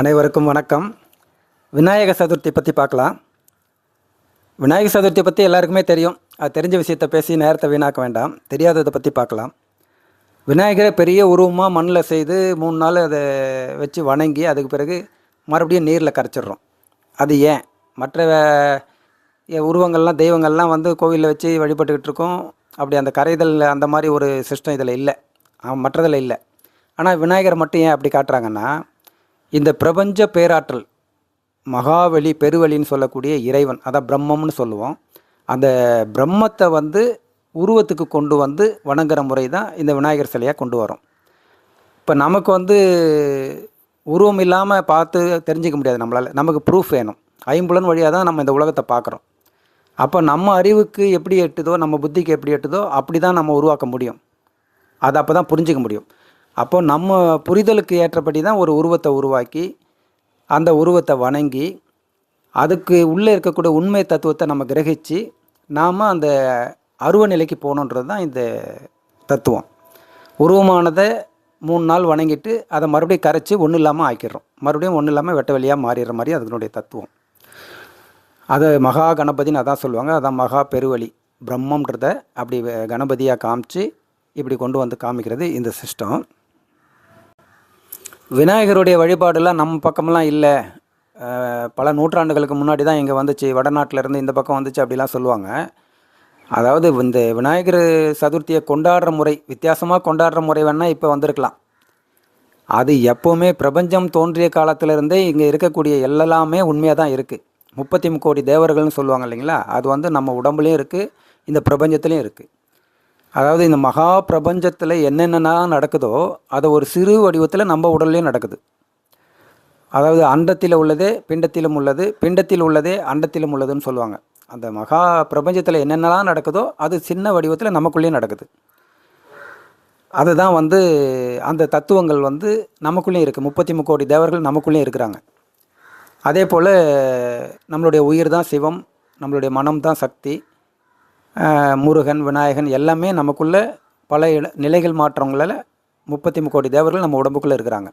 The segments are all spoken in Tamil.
அனைவருக்கும் வணக்கம். விநாயக சதுர்த்தி பற்றி பார்க்கலாம். விநாயக சதுர்த்தி பற்றி எல்லாருக்குமே தெரியும். அது தெரிஞ்ச விஷயத்தை பேசி நேரத்தை வீணாக்க வேண்டாம். தெரியாததை பற்றி பார்க்கலாம். விநாயகரை பெரிய உருவமாக மண்ணில் செய்து மூணு நாள் அதை வச்சு வணங்கி அதுக்கு பிறகு மறுபடியும் நீரில் கரைச்சிடுறோம். அது ஏன்? மற்ற உருவங்கள்லாம் தெய்வங்கள்லாம் வந்து கோவிலில் வச்சு வழிபட்டுக்கிட்டு இருக்கோம். அப்படி அந்த கரைதல் அந்த மாதிரி ஒரு சிஸ்டம் இதில் இல்லை. மற்றதில் இல்லை. ஆனால் விநாயகர் மட்டும் ஏன் அப்படி காட்டுறாங்கன்னா இந்த பிரபஞ்ச பேராற்றல் மகாவலி பெருவலின்னு சொல்லக்கூடிய இறைவன் அதான் பிரம்மம்னு சொல்லுவோம். அந்த பிரம்மத்தை வந்து உருவத்துக்கு கொண்டு வந்து வணங்குற முறை தான் இந்த விநாயகர் சிலையாக கொண்டு வரோம். இப்போ நமக்கு வந்து உருவம் இல்லாமல் பார்த்து தெரிஞ்சிக்க முடியாது நம்மளால். நமக்கு ப்ரூஃப் வேணும். ஐம்புலன் வழியாக தான் நம்ம இந்த உலகத்தை பார்க்குறோம். அப்போ நம்ம அறிவுக்கு எப்படி எட்டுதோ நம்ம புத்திக்கு எப்படி எட்டுதோ அப்படி தான் நம்ம உருவாக்க முடியும். அதை அப்போ தான் புரிஞ்சிக்க முடியும். அப்போ நம்ம புரிதலுக்கு ஏற்றபடி தான் ஒரு உருவத்தை உருவாக்கி அந்த உருவத்தை வணங்கி அதுக்கு உள்ளே இருக்கக்கூடிய உண்மை தத்துவத்தை நம்ம கிரகித்து நாம் அந்த அருவ நிலைக்கு போகணுன்றது தான் இந்த தத்துவம். உருவமானதை மூணு நாள் வணங்கிட்டு அதை மறுபடியும் கரைச்சி ஒன்றும் இல்லாமல் ஆக்கிடுறோம். மறுபடியும் ஒன்றும் இல்லாமல் வெட்ட வெளியாக மாறிடுற மாதிரி அதனுடைய தத்துவம். அதை மகா கணபதின்னு அதான் சொல்லுவாங்க. அதான் மகா பெருவழி. பிரம்மன்றத அப்படி வ- கணபதியாக காமிச்சு இப்படி கொண்டு வந்து காமிக்கிறது இந்த சிஸ்டம். விநாயகருடைய வழிபாடெல்லாம் நம்ம பக்கமெல்லாம் இல்லை. பல நூற்றாண்டுகளுக்கு முன்னாடி தான் இங்கே வந்துச்சு. வடநாட்டிலேருந்து இந்த பக்கம் வந்துச்சு அப்படிலாம் சொல்லுவாங்க. அதாவது இந்த விநாயகர் சதுர்த்தியை கொண்டாடுற முறை வித்தியாசமாக கொண்டாடுற முறை வேணால் இப்போ வந்திருக்கலாம். அது எப்போவுமே பிரபஞ்சம் தோன்றிய காலத்திலிருந்தே இங்கே இருக்கக்கூடிய எல்லாமே உண்மையாக தான் இருக்குது முப்பத்தி கோடி தேவர்கள்னு சொல்லுவாங்க இல்லைங்களா? அது வந்து நம்ம உடம்புலையும் இருக்குது இந்த பிரபஞ்சத்துலேயும் இருக்குது அதாவது இந்த மகா பிரபஞ்சத்தில் என்னென்னலாம் நடக்குதோ அதை ஒரு சிறு வடிவத்தில் நம்ம உடல்லையும் நடக்குது. அதாவது அண்டத்தில் உள்ளதே பிண்டத்திலும் உள்ளது பிண்டத்தில் உள்ளதே அண்டத்திலும் உள்ளதுன்னு சொல்லுவாங்க. அந்த மகா பிரபஞ்சத்தில் என்னென்னலாம் நடக்குதோ அது சின்ன வடிவத்தில் நமக்குள்ளேயும் நடக்குது. அதுதான் வந்து அந்த தத்துவங்கள் வந்து நமக்குள்ளேயும் இருக்குது முப்பத்தி முக்கோடி தேவர்கள் நமக்குள்ளேயும் இருக்கிறாங்க. அதே போல் நம்மளுடைய உயிர் தான் சிவம் நம்மளுடைய மனம் தான் சக்தி முருகன் விநாயகன் எல்லாமே நமக்குள்ளே பல நிலைகள் மாற்றங்களில் முப்பத்தி கோடி தேவர்கள் நம்ம உடம்புக்குள்ளே இருக்கிறாங்க.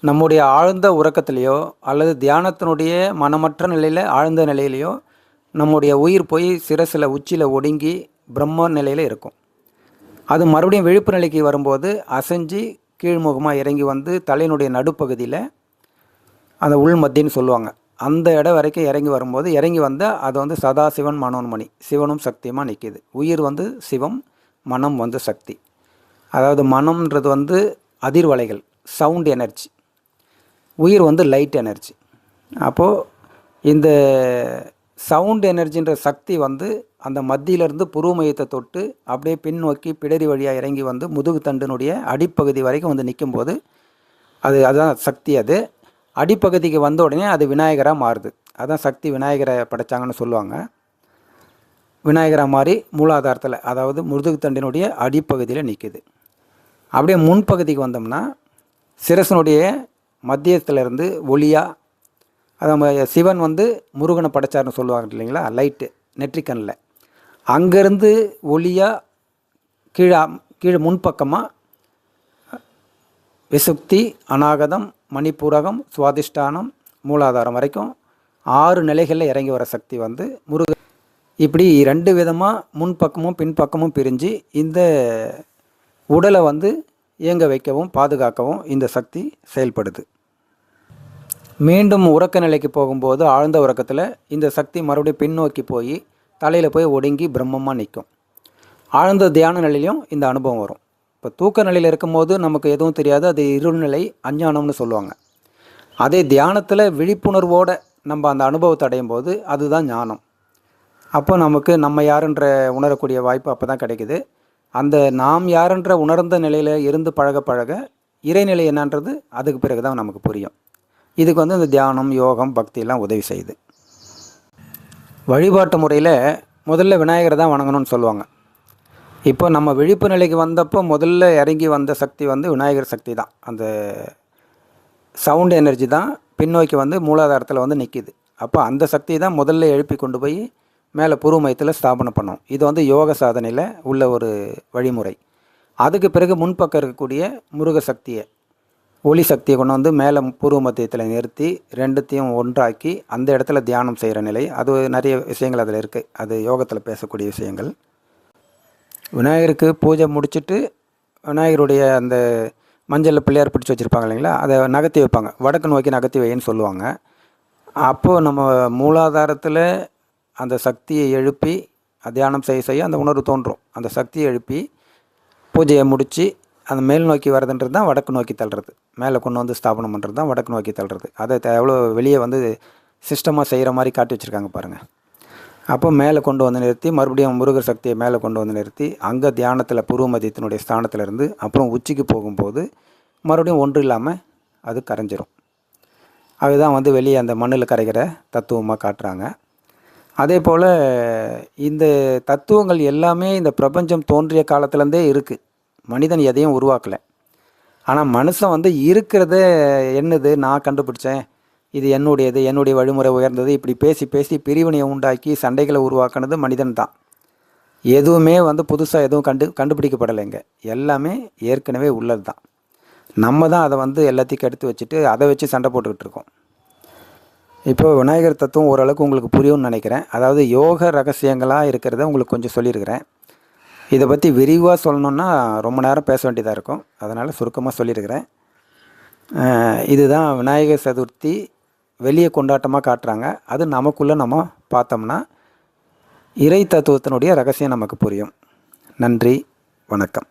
நம்முடைய ஆழ்ந்த உறக்கத்திலேயோ அல்லது தியானத்தினுடைய மனமற்ற நிலையில் ஆழ்ந்த நிலையிலையோ நம்முடைய உயிர் போய் சிரசில் உச்சியில் ஒடுங்கி பிரம்ம நிலையில் இருக்கும். அது மறுபடியும் விழிப்பு நிலைக்கு வரும்போது அசைஞ்சு கீழ்முகமாக இறங்கி வந்து தலையினுடைய நடுப்பகுதியில் அந்த உள் மத்தின்னு சொல்லுவாங்க. அந்த இடம் வரைக்கும் இறங்கி வரும்போது இறங்கி வந்தால் அது வந்து சதாசிவன் மனோன்மணி. சிவனும் சக்தியுமாக நிற்கிது உயிர் வந்து சிவம் மனம் வந்து சக்தி. அதாவது மனம்ன்றது வந்து அதிர்வலைகள் சவுண்ட் எனர்ஜி உயிர் வந்து லைட் எனர்ஜி அப்போது இந்த சவுண்ட் எனர்ஜின்ற சக்தி வந்து அந்த மத்தியிலேருந்து புருவ மையத்தை தொட்டு அப்படியே பின்னோக்கி பிடரி வழியாக இறங்கி வந்து முதுகு தண்டினுடைய அடிப்பகுதி வரைக்கும் வந்து நிற்கும்போது அது அதுதான் சக்தி அது. அடிப்பகுதிக்கு வந்த உடனே அது விநாயகராக மாறுது. அதான் சக்தி விநாயகரை படைச்சாங்கன்னு சொல்லுவாங்க. விநாயகராக மாறி மூலாதாரத்தில் அதாவது முதுகு தண்டினுடைய அடிப்பகுதியில் நிற்குது அப்படியே முன்பகுதிக்கு வந்தோம்னா சிரசனுடைய மத்தியத்திலிருந்து ஒளியாக அது சிவன் வந்து முருகனை படைச்சார்னு சொல்லுவாங்க இல்லைங்களா லைட்டு நெற்றிக்கண்ணில். அங்கேருந்து ஒளியாக கீழே கீழே முன்பக்கமாக விசுக்தி அநாகதம் மணிப்பூரகம் சுவாதிஷ்டானம் மூலாதாரம் வரைக்கும் ஆறு நிலைகளில் இறங்கி வர சக்தி வந்து முருக. இப்படி ரெண்டு விதமாக முன்பக்கமும் பின்பக்கமும் பிரிஞ்சு இந்த உடலை வந்து இயங்க வைக்கவும் பாதுகாக்கவும் இந்த சக்தி செயல்படுது. மீண்டும் உறக்க நிலைக்கு போகும்போது ஆழ்ந்த உறக்கத்தில் இந்த சக்தி மறுபடியும் பின்னோக்கி போய் தலையில் போய் ஒடுங்கி பிரம்மமாக நிற்கும் ஆழ்ந்த தியான நிலையிலையும் இந்த அனுபவம் வரும். இப்போ தூக்க நிலையில் இருக்கும்போது நமக்கு எதுவும் தெரியாது. அது இருள்நிலை அஞ்ஞானம்னு சொல்லுவாங்க. அதே தியானத்தில் விழிப்புணர்வோடு நம்ம அந்த அனுபவத்தை அடையும் போது அதுதான் ஞானம். அப்போ நமக்கு நம்ம யாருன்ற உணரக்கூடிய வாய்ப்பு அப்போ தான் கிடைக்குது. அந்த நாம் யாருன்ற உணர்ந்த நிலையில் இருந்து பழக பழக இறைநிலை என்னன்றது அதுக்கு பிறகு தான் நமக்கு புரியும். இதுக்கு வந்து இந்த தியானம் யோகம் பக்தியெல்லாம் உதவி செய்யுது. வழிபாட்டு முறையில் முதல்ல விநாயகரை தான் வணங்கணும்னு சொல்லுவாங்க. இப்போ நம்ம விழிப்பு நிலைக்கு வந்தப்போ முதல்ல இறங்கி வந்த சக்தி வந்து விநாயகர் சக்தி தான். அந்த சவுண்ட் எனர்ஜி தான் பின்னோக்கி வந்து மூலாதாரத்தில் வந்து நிற்கிது அப்போ அந்த சக்தி தான் முதல்ல எழுப்பி கொண்டு போய் மேலே பூர்வமயத்தில் ஸ்தாபனம் பண்ணோம். இது வந்து யோக சாதனையில் உள்ள ஒரு வழிமுறை. அதுக்கு பிறகு முன்பக்கம் இருக்கக்கூடிய முருக சக்தியை ஒளி சக்தியை கொண்டு வந்து மேலே பூர்வ மத்தியத்தில் நிறுத்தி ரெண்டுத்தையும் ஒன்றாக்கி அந்த இடத்துல தியானம் செய்கிற நிலை. அது நிறைய விஷயங்கள் அதில் இருக்குது அது யோகத்தில் பேசக்கூடிய விஷயங்கள். விநாயகருக்கு பூஜை முடிச்சுட்டு விநாயகருடைய அந்த மஞ்சளில் பிள்ளையார் பிடிச்சி வச்சுருப்பாங்க இல்லைங்களா? அதை நகர்த்தி வைப்பாங்க. வடக்கு நோக்கி நகர்த்தி வைன்னு சொல்லுவாங்க. அப்போது நம்ம மூலாதாரத்தில் அந்த சக்தியை எழுப்பி தியானம் செய்ய செய்ய அந்த உணர்வு தோன்றும். அந்த சக்தியை எழுப்பி பூஜையை முடித்து அந்த மேல் நோக்கி வரதுன்றது தான் வடக்கு நோக்கி தள்ளுறது. மேலே கொண்டு வந்து ஸ்தாபனம் பண்ணுறது தான் வடக்கு நோக்கி தள்ளுறது. அதை எவ்வளோ வெளியே வந்து சிஸ்டமாக செய்கிற மாதிரி காட்டி வச்சுருக்காங்க பாருங்கள் அப்போ மேலே கொண்டு வந்து நிறுத்தி மறுபடியும் முருகர் சக்தியை மேலே கொண்டு வந்து நிறுத்தி அங்கே தியானத்தில் பூர்வமதியத்தினுடைய ஸ்தானத்துலேருந்து அப்புறம் உச்சிக்கு போகும்போது மறுபடியும் ஒன்று இல்லாமல் அது கரைஞ்சிரும். அதுதான் வந்து வெளியே அந்த மண்ணில் கரைகிற தத்துவமாக காட்டுறாங்க. அதே போல் இந்த தத்துவங்கள் எல்லாமே இந்த பிரபஞ்சம் தோன்றிய காலத்துலேருந்தே இருக்குது மனிதன் எதையும் உருவாக்கலை. ஆனால் மனுஷன் வந்து இருக்கிறத என்னது? நான் கண்டுபிடிச்சேன். இது என்னுடையது என்னுடைய வழிமுறை உயர்ந்தது. இப்படி பேசி பேசி பிரிவினையை உண்டாக்கி சண்டைகளை உருவாக்குனது மனிதன் தான் எதுவுமே வந்து புதுசாக எதுவும் கண்டு கண்டுபிடிக்கப்படலைங்க. எல்லாமே ஏற்கனவே உள்ளது தான் நம்ம தான் அதை வந்து எல்லாத்தையும் கெடுத்து வச்சுட்டு அதை வச்சு சண்டை போட்டுக்கிட்டு இருக்கோம். இப்போ விநாயகர் தத்துவம் ஓரளவுக்கு உங்களுக்கு புரியும்னு நினைக்கிறேன். அதாவது யோக ரகசியங்களாக இருக்கிறத உங்களுக்கு கொஞ்சம் சொல்லியிருக்கிறேன். இதை பற்றி விரிவாக சொல்லணுன்னா ரொம்ப நேரம் பேச வேண்டியதாக இருக்கும். அதனால் சுருக்கமாக சொல்லியிருக்கிறேன். இதுதான் விநாயகர் சதுர்த்தி வெளியே கொண்டாட்டமாக காட்டுறாங்க. அது நமக்குள்ளே நம்ம பார்த்தோம்னா இறை தத்துவத்தினுடைய ரகசியம் நமக்கு புரியும். நன்றி வணக்கம்.